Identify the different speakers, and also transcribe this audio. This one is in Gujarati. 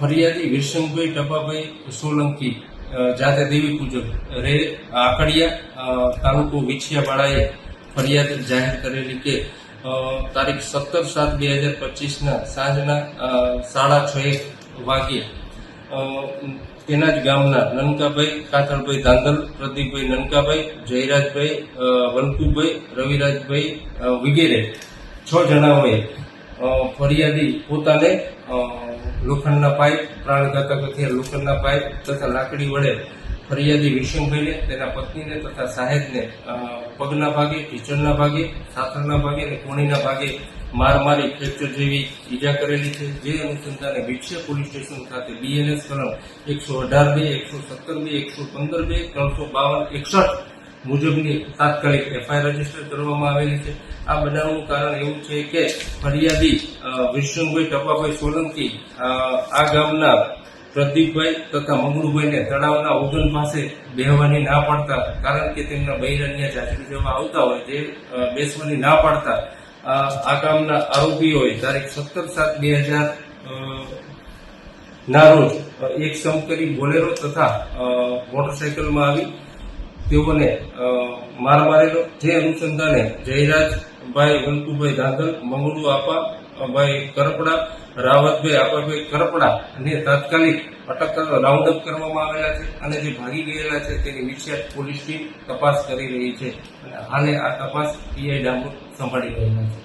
Speaker 1: ફરિયાદી વિરસંગભાઈ ટપાભાઈ સોલંકી જાતે દેવી પૂજક, રે, આકડિયા તાલુકો વિછિયાવાળાએ ફરિયાદ જાહેર કરેલી કે તારીખ સત્તર સાત બે હજાર પચીસના સાંજના સાડા છ વાગ્યે તેના જ ગામના નનકાભાઈ, કાથળભાઈ ધાંધલ, પ્રદીપભાઈ નનકાભાઈ, જયરાજભાઈ વલકુભાઈ રવિરાજભાઈ વગેરે છ જણાઓએ ફરિયાદી પોતાને લોખંડના પાઇપ, પ્રાણઘાતક હથિયાર લોખંડના પાઇપ તથા લાકડી વડે ફરિયાદી વિશંભાઈને તેના પત્નીને તથા સાહેબને પગના ભાગે ઢીચણના ભાગે, સાથળના ભાગે અને કોણીના ભાગે માર મારી ફ્રેક્ચર જેવી ઈજા કરેલી છે. જે અનુસંધાને વિક્ષે પોલીસ સ્ટેશન ખાતે બીએનએસ કલમ એકસો અઢાર બે, એકસો સત્તર બે, એકસો પંદર બે, ત્રણસો બાવન એકસઠ મુજબની તાત્કાલિક એફઆઈઆર રજિસ્ટર કરવામાં આવેલી છે. આ બનાવનું કારણ એવું છે કે ફરિયાદી અ, વિરસુંભાઈ ટપાભાઈ સોલંકી આ ગામના પ્રદીપભાઈ તથા મંગળુભાઈને તળાવના ઉદન પાસે બેહવાની ના પાડતા કારણ કે તેમના બૈરન્યા જાજરી જવા આવતા હોય તે બેસવાની ના પાડતા આ ગામના આરોપીઓએ તારીખ સત્તર સાત બે હજાર ના રોજ એક એક સમકરી બોલેરો તથા મોટરસાયકલમાં આવી તેઓને માર મારેલો. જે અનુસંધાને જયરાજભાઈ વંતુભાઈ ધાંધલ મંગળુ આપા ભાઈ કરપડા, રાવતભાઈ, આપાભાઈ કરપડા અને તાત્કાલિક અટક રાઉન્ડ અપ કરવામાં આવેલા છે અને જે ભાગી ગયેલા છે તેની વિશેષ પોલીસ ટીમ તપાસ કરી રહી છે અને હાલે આ તપાસ પીઆઈ ડામોર સંભાળી રહ્યા છે.